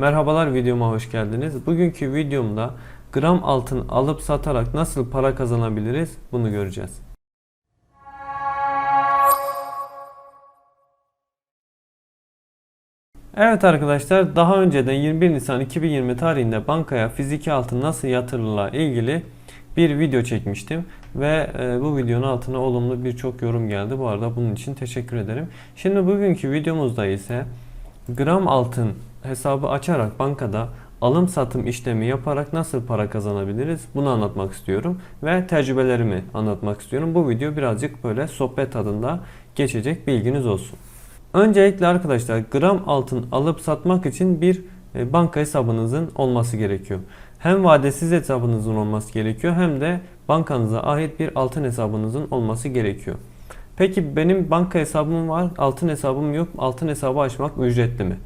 Merhabalar videoma hoş geldiniz. Bugünkü videomda gram altın alıp satarak nasıl para kazanabiliriz bunu göreceğiz. Evet arkadaşlar daha önceden 21 Nisan 2020 tarihinde bankaya fiziki altın nasıl yatırılırla ilgili bir video çekmiştim ve e, bu videonun altına olumlu birçok yorum geldi. Bu arada bunun için teşekkür ederim. Şimdi bugünkü videomuzda ise gram altın hesabı açarak bankada alım satım işlemi yaparak nasıl para kazanabiliriz bunu anlatmak istiyorum ve tecrübelerimi anlatmak istiyorum. Bu video birazcık böyle sohbet tadında geçecek bilginiz olsun. Öncelikle arkadaşlar gram altın alıp satmak için bir e, banka hesabınızın olması gerekiyor. Hem vadesiz hesabınızın olması gerekiyor hem de bankanıza ait bir altın hesabınızın olması gerekiyor. Peki benim banka hesabım var, altın hesabım yok. Altın hesabı açmak ücretli mi?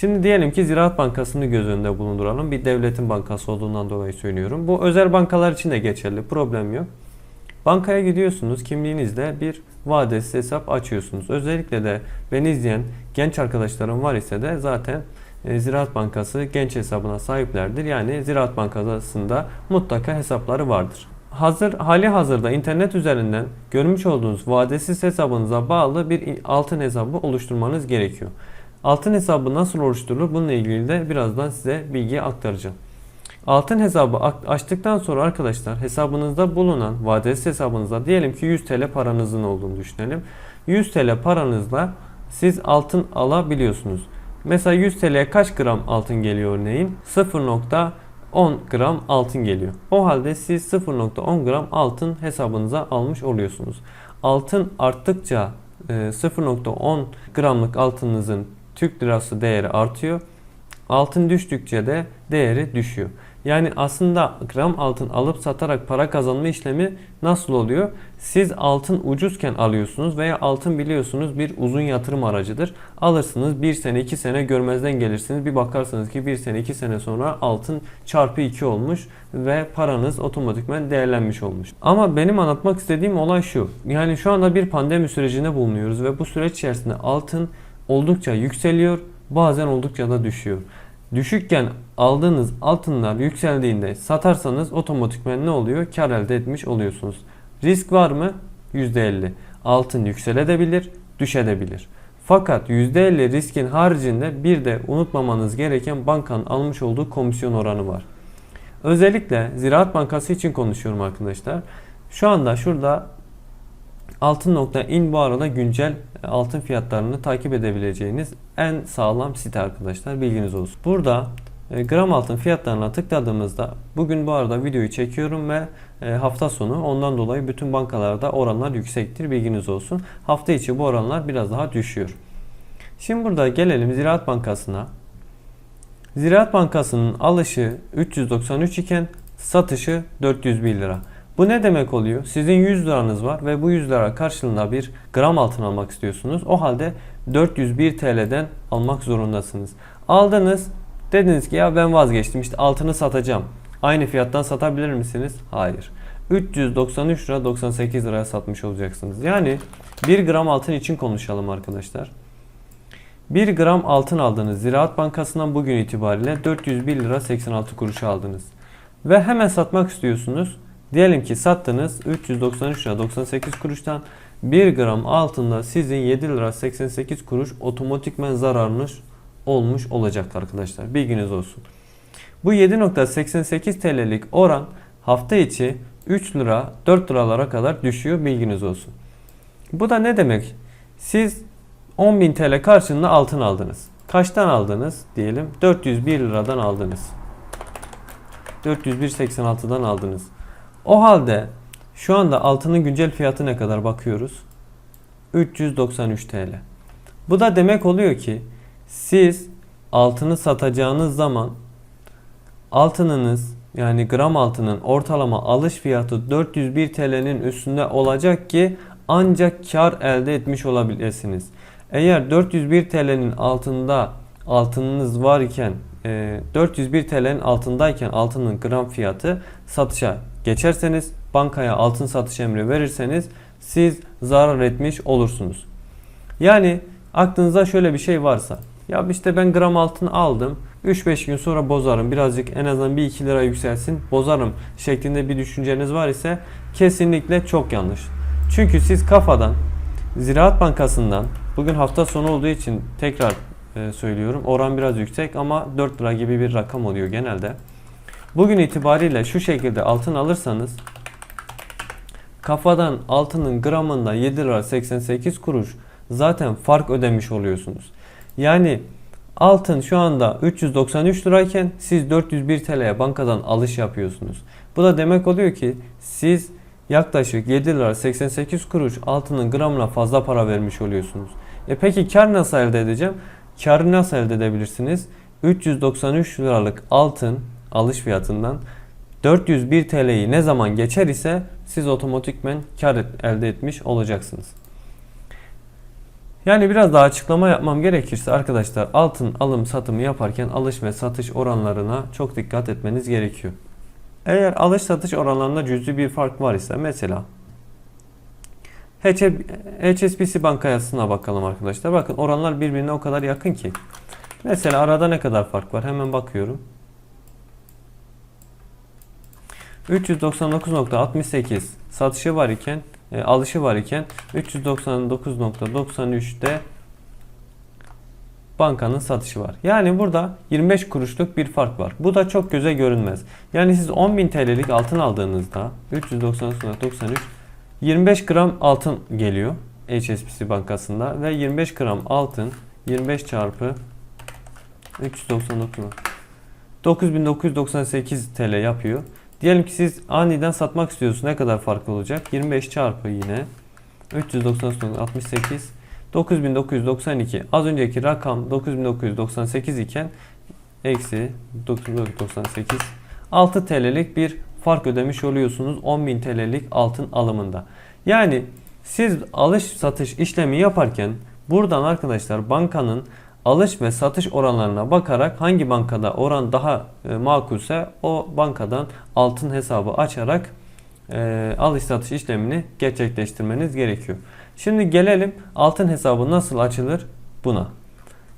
Şimdi diyelim ki Ziraat Bankası'nı göz önünde bulunduralım. Bir devletin bankası olduğundan dolayı söylüyorum. Bu özel bankalar için de geçerli. Problem yok. Bankaya gidiyorsunuz. Kimliğinizle bir vadesiz hesap açıyorsunuz. Özellikle de beni izleyen genç arkadaşlarım var ise de zaten e, Ziraat Bankası genç hesabına sahiplerdir. Yani Ziraat Bankası'nda mutlaka hesapları vardır. Hazır hali hazırda internet üzerinden görmüş olduğunuz vadesiz hesabınıza bağlı bir altın hesabı oluşturmanız gerekiyor. Altın hesabı nasıl oluşturulur bununla ilgili de birazdan size bilgi aktaracağım. Altın hesabı açtıktan sonra arkadaşlar hesabınızda bulunan vadesiz hesabınızda diyelim ki 100 TL paranızın olduğunu düşünelim. 100 TL paranızla siz altın alabiliyorsunuz. Mesela 100 TL'ye kaç gram altın geliyor örneğin? 0.10 gram altın geliyor. O halde siz 0.10 gram altın hesabınıza almış oluyorsunuz. Altın arttıkça 0.10 gramlık altınınızın Türk lirası değeri artıyor. Altın düştükçe de değeri düşüyor. Yani aslında gram altın alıp satarak para kazanma işlemi nasıl oluyor? Siz altın ucuzken alıyorsunuz veya altın biliyorsunuz bir uzun yatırım aracıdır. Alırsınız bir sene iki sene görmezden gelirsiniz. Bir bakarsınız ki bir sene iki sene sonra altın çarpı iki olmuş ve paranız otomatikman değerlenmiş olmuş. Ama benim anlatmak istediğim olay şu. Yani şu anda bir pandemi sürecinde bulunuyoruz ve bu süreç içerisinde altın oldukça yükseliyor bazen oldukça da düşüyor. Düşükken aldığınız altınlar yükseldiğinde satarsanız otomatikmen ne oluyor? Kar elde etmiş oluyorsunuz. Risk var mı? %50. Altın yükselebilir, düşebilir. Fakat %50 riskin haricinde bir de unutmamanız gereken bankanın almış olduğu komisyon oranı var. Özellikle Ziraat Bankası için konuşuyorum arkadaşlar. Şu anda şurada Altın.in bu arada güncel altın fiyatlarını takip edebileceğiniz en sağlam site arkadaşlar bilginiz olsun. Burada e, gram altın fiyatlarına tıkladığımızda bugün bu arada videoyu çekiyorum ve e, hafta sonu ondan dolayı bütün bankalarda oranlar yüksektir bilginiz olsun. Hafta içi bu oranlar biraz daha düşüyor. Şimdi burada gelelim Ziraat Bankası'na. Ziraat Bankası'nın alışı 393 iken satışı 401 lira. Bu ne demek oluyor? Sizin 100 liranız var ve bu 100 lira karşılığında bir gram altın almak istiyorsunuz. O halde 401 TL'den almak zorundasınız. Aldınız. Dediniz ki ya ben vazgeçtim işte altını satacağım. Aynı fiyattan satabilir misiniz? Hayır. 393 lira 98 liraya satmış olacaksınız. Yani 1 gram altın için konuşalım arkadaşlar. 1 gram altın aldınız. Ziraat Bankası'ndan bugün itibariyle 401 lira 86 kuruş aldınız. Ve hemen satmak istiyorsunuz. Diyelim ki sattınız 393 lira 98 kuruştan 1 gram altında sizin 7 lira 88 kuruş otomatikmen zararınız olmuş olacak arkadaşlar. Bilginiz olsun. Bu 7.88 TL'lik oran hafta içi 3 lira 4 liralara kadar düşüyor bilginiz olsun. Bu da ne demek? Siz 10.000 TL karşılığında altın aldınız. Kaçtan aldınız? Diyelim 401 liradan aldınız. 401.86'dan aldınız. O halde şu anda altının güncel fiyatı ne kadar bakıyoruz? 393 TL. Bu da demek oluyor ki siz altını satacağınız zaman altınınız yani gram altının ortalama alış fiyatı 401 TL'nin üstünde olacak ki ancak kar elde etmiş olabilirsiniz. Eğer 401 TL'nin altında altınınız var iken 401 TL'nin altındayken altının gram fiyatı satışa geçerseniz bankaya altın satış emri verirseniz siz zarar etmiş olursunuz. Yani aklınızda şöyle bir şey varsa Ya işte ben gram altın aldım. 3-5 gün sonra bozarım. Birazcık en azından 1-2 lira yükselsin. Bozarım şeklinde bir düşünceniz var ise kesinlikle çok yanlış. Çünkü siz kafadan Ziraat Bankası'ndan bugün hafta sonu olduğu için tekrar e, söylüyorum. Oran biraz yüksek ama 4 lira gibi bir rakam oluyor genelde. Bugün itibariyle şu şekilde altın alırsanız kafadan altının gramında 7 lira 88 kuruş zaten fark ödemiş oluyorsunuz. Yani altın şu anda 393 lirayken siz 401 TL'ye bankadan alış yapıyorsunuz. Bu da demek oluyor ki siz yaklaşık 7 lira 88 kuruş altının gramına fazla para vermiş oluyorsunuz. E peki kar nasıl elde edeceğim? Karı nasıl elde edebilirsiniz? 393 liralık altın alış fiyatından 401 TL'yi ne zaman geçer ise siz otomatikmen kar elde etmiş olacaksınız. Yani biraz daha açıklama yapmam gerekirse arkadaşlar altın alım satımı yaparken alış ve satış oranlarına çok dikkat etmeniz gerekiyor. Eğer alış satış oranlarında cüzi bir fark var ise mesela HSBC bankasına bakalım arkadaşlar. Bakın oranlar birbirine o kadar yakın ki. Mesela arada ne kadar fark var? Hemen bakıyorum. 399.68 satışı var iken e, alışı var iken 399.93'te bankanın satışı var. Yani burada 25 kuruşluk bir fark var. Bu da çok göze görünmez. Yani siz 10.000 TL'lik altın aldığınızda 399.93 25 gram altın geliyor HSBC bankasında ve 25 gram altın 25 çarpı 399 9998 TL yapıyor. Diyelim ki siz aniden satmak istiyorsunuz. Ne kadar fark olacak? 25 çarpı yine 398 9992 az önceki rakam 9998 iken eksi 9998 6 TL'lik bir fark ödemiş oluyorsunuz 10.000 TL'lik altın alımında. Yani siz alış satış işlemi yaparken buradan arkadaşlar bankanın alış ve satış oranlarına bakarak hangi bankada oran daha e, makulse o bankadan altın hesabı açarak e, alış satış işlemini gerçekleştirmeniz gerekiyor. Şimdi gelelim altın hesabı nasıl açılır buna.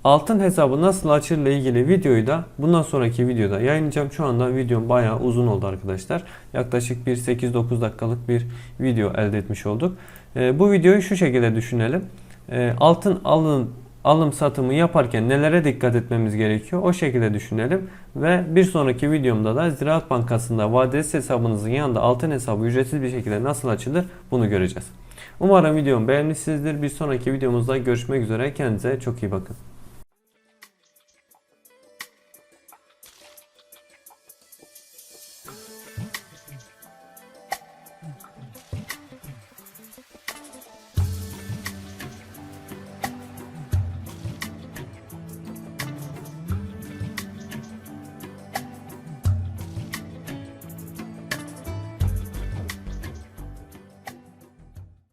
Altın hesabı nasıl açılır ile ilgili videoyu da bundan sonraki videoda yayınlayacağım. Şu anda videom bayağı uzun oldu arkadaşlar. Yaklaşık bir 8-9 dakikalık bir video elde etmiş olduk. E, bu videoyu şu şekilde düşünelim. Altın alın alım satımı yaparken nelere dikkat etmemiz gerekiyor o şekilde düşünelim. Ve bir sonraki videomda da Ziraat Bankası'nda vadeli hesabınızın yanında altın hesabı ücretsiz bir şekilde nasıl açılır bunu göreceğiz. Umarım videomu beğenmişsinizdir. Bir sonraki videomuzda görüşmek üzere. Kendinize çok iyi bakın.